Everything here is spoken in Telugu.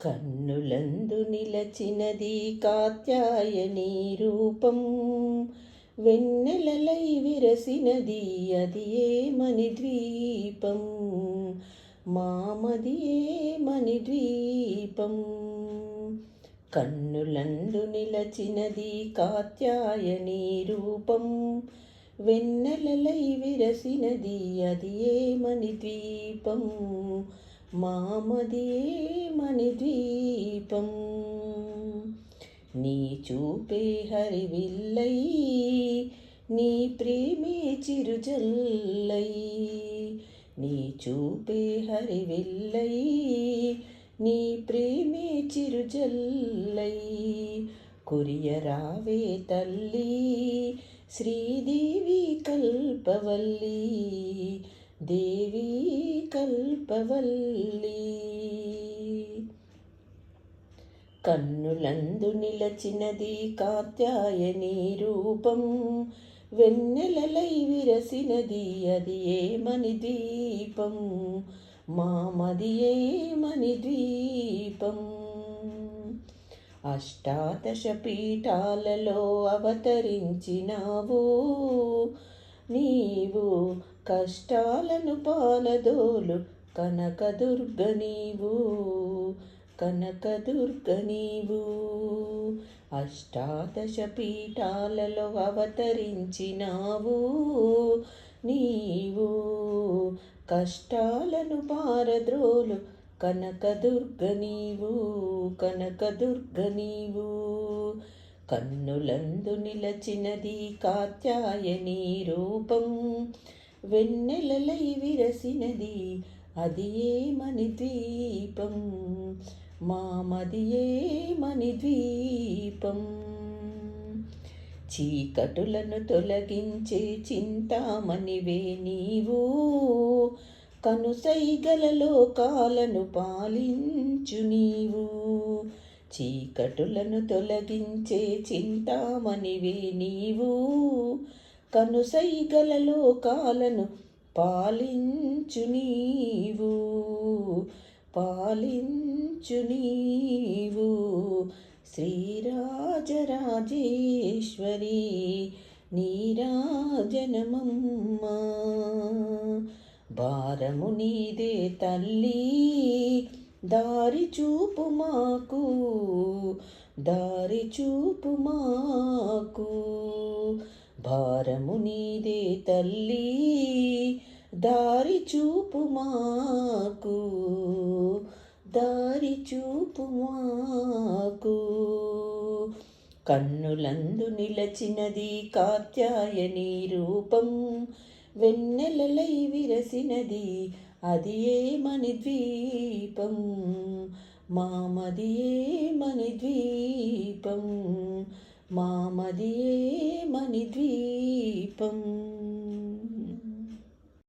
కన్నులందు నిలచినది కాత్యాయని రూపం వెన్నెలలై విరసినది అది ఏమని ద్వీపం మామది ఏమని ద్వీపం కన్నులందు నిలచినది కాత్యాయని రూపం వెన్నెలలై విరసినది అది ఏమని ద్వీపం మామదేమని ద్వీపం నీ చూపే హరి విల్లై నీ ప్రేమే చిరుజల్లై. నీ చూపే హరి విల్లై నీ ప్రేమే చిరుజల్లై. కురియరావే తల్లి శ్రీదేవి కల్పవల్లి. దేవీ కల్పవల్లి. కన్నులందు నిలచినది కాత్యాయని రూపం వెన్నెలలై విరసినది అది ఏమని దీపం మామది ఏమని ద్వీపం అష్టాదశ పీఠాలలో అవతరించినావు నీవు కష్టాలను పాలదోలు కనకదుర్గ నీవు కనకదుర్గ నీవు. అష్టాదశ పీఠాలలో అవతరించినావు నీవు. కష్టాలను పారద్రోలు కనకదుర్గ నీవు కనకదుర్గ నీవు. కన్నులందు నిలచినది కాత్యాయని రూపం వెన్నెలలై విరసినది అది ఏమని ద్వీపం మామది ఏమని ద్వీపం చీకటులను తొలగించే చింతామణివే నీవు? కనుసైగల కాలను పాలించు నీవు? చీకటులను తొలగించే చింతామణివే నీవు? కనుసైగలలో కాలను పాలించు నీవు పాలించు నీవు. శ్రీరాజరాజేశ్వరి నీరాజనమమ్మ భారము నీదే తల్లి దారి చూపు మాకు దారి చూపు మాకు. భారము నీదే తల్లి దారి చూపు మాకు. దారి చూపు మాకు. కన్నులందు నిలచినది కాత్యాయని రూపం వెన్నెలలై విరసినది అది ఏమని ద్వీపం మామది ఏమని ద్వీపం మామది మణిద్వీపం